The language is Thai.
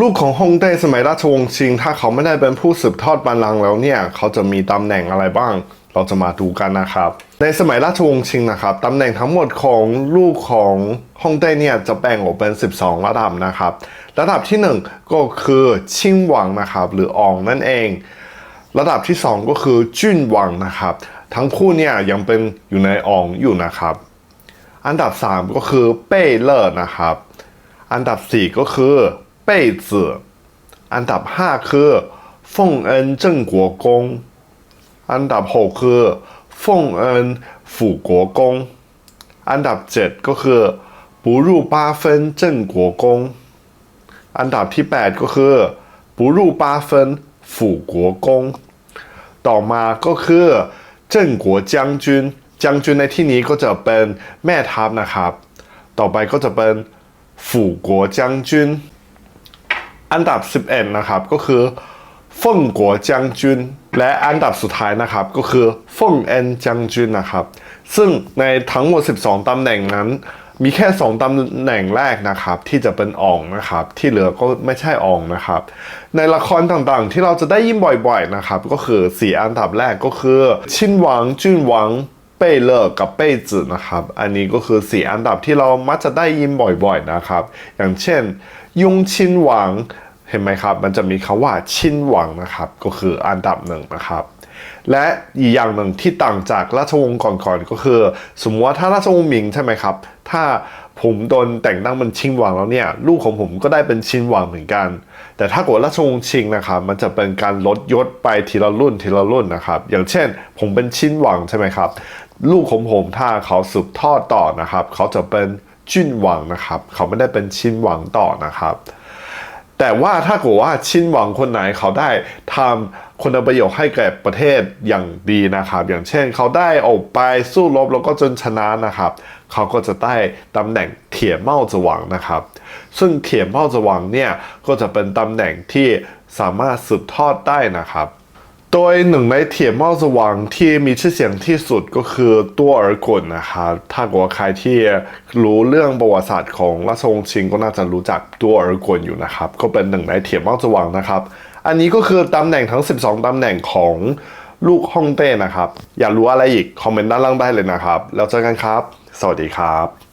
ลูกของฮ่องเต้สมัยราชวงศ์ชิง ถ้าเขาไม่ได้เป็นผู้สืบทอดบัลลังก์แล้วเนี่ย เขาจะมีตำแหน่งอะไรบ้าง เราจะมาดูกันนะครับ ในสมัยราชวงศ์ชิงนะครับตำแหน่งทั้งหมดของลูกของฮ่องเต้เนี่ยจะแบ่งออกเป็น 12 ระดับนะครับ ระดับที่ 1 ก็คือชิงหวังนะครับ หรืออองนั่นเอง ระดับที่ 2 ก็คือจุนหวังนะครับ ทั้งคู่เนี่ยยังเป็นอยู่ในอองอยู่นะครับ อันดับ 3 ก็คือเป้เล่อนะครับ อันดับ 4 ก็คือ 辈子อันดับห้าคือฟงเอินเจงกัวกงอันดับหกคือฟงเอินฝูกัวกงอันดับเจ็ดก็คือปูรูป้าเเจงกัวกงอันดับที่แปดก็คือปูรูป้าเฟินกัวกงต่อมาก็คือเจิ้งกัวจางจุในที่นี้ก็จะเป็นแม่ทัพนะครับ ต่อไปก็จะเป็นฝูกัวจา อันดับ 11 นะครับก็คือฟงกัวจางจุนและอันดับสุดท้ายนะครับก็คือฟงเอ็นจางจุนนะครับ ซึ่งในทั้งหมด 12 ตำแหน่งนั้น มีแค่ 2ตำแหน่งแรกนะครับ ที่จะเป็นอ่องนะครับ ที่เหลือก็ไม่ใช่อ่องนะครับ ในละครต่างๆ ที่เราจะได้ยินบ่อยๆนะครับ ก็คือสี่อันดับแรกก็คือ ชินหวังจุนหวังเป้เลิกกับเป้จือนะครับ อันนี้ก็คือสี่อันดับที่เรามักจะได้ยินบ่อยๆนะครับ อย่างเช่น ยุงชินหวัง เห็นไหมครับ มันจะมีคำว่าชินหวังนะครับ ก็คืออันดับหนึ่งนะครับและอีกอย่างหนึ่งที่ต่างจากราชวงศ์ก่อนๆก็คือ สมมติว่าถ้าราชวงศ์หมิงใช่ไหมครับ ถ้าผมโดนแต่งตั้งเป็นชินหวังแล้วเนี่ย ลูกของผมก็ได้เป็นชินหวังเหมือนกัน แต่ถ้าเกิดราชวงศ์ชิงนะครับ มันจะเป็นการลดยศไปทีละรุ่นทีละรุ่นนะครับ อย่างเช่น ผมเป็นชินหวังใช่ไหมครับ ลูกของผมถ้าเขาสืบทอดต่อนะครับ เขาจะเป็น จุนหวังนะครับ เขาไม่ได้เป็นชินหวังต่อนะครับ แต่ว่าถ้าเกิดว่าชินหวังคนไหนเขาได้ทำคุณประโยชน์ให้แก่ประเทศอย่างดีนะครับ อย่างเช่นเขาได้ออกไปสู้รบแล้วก็จนชนะนะครับ เขาก็จะได้ตำแหน่งเถียเมาจหวังนะครับ ซึ่งเถียเมาจหวังเนี่ยก็จะเป็นตำแหน่งที่สามารถสืบทอดได้นะครับ โดยหนึ่งในเถียนเมาสว่างที่มีชื่อเสียงที่สุดก็คือตัวเอ๋อกวนนะครับถ้าเกิดว่าใครที่รู้เรื่องประวัติศาสตร์ของราชวงศ์ชิงก็น่าจะรู้จักตัวเอ๋อกวนอยู่นะครับ ก็เป็นหนึ่งในเถียนเมาสว่างนะครับ อันนี้ก็คือตำแหน่งทั้ง 12 ตำแหน่งของลูกฮ่องเต้นะครับ อยากรู้อะไรอีก คอมเมนต์ด้านล่างได้เลยนะครับ แล้วเจอกันครับ สวัสดีครับ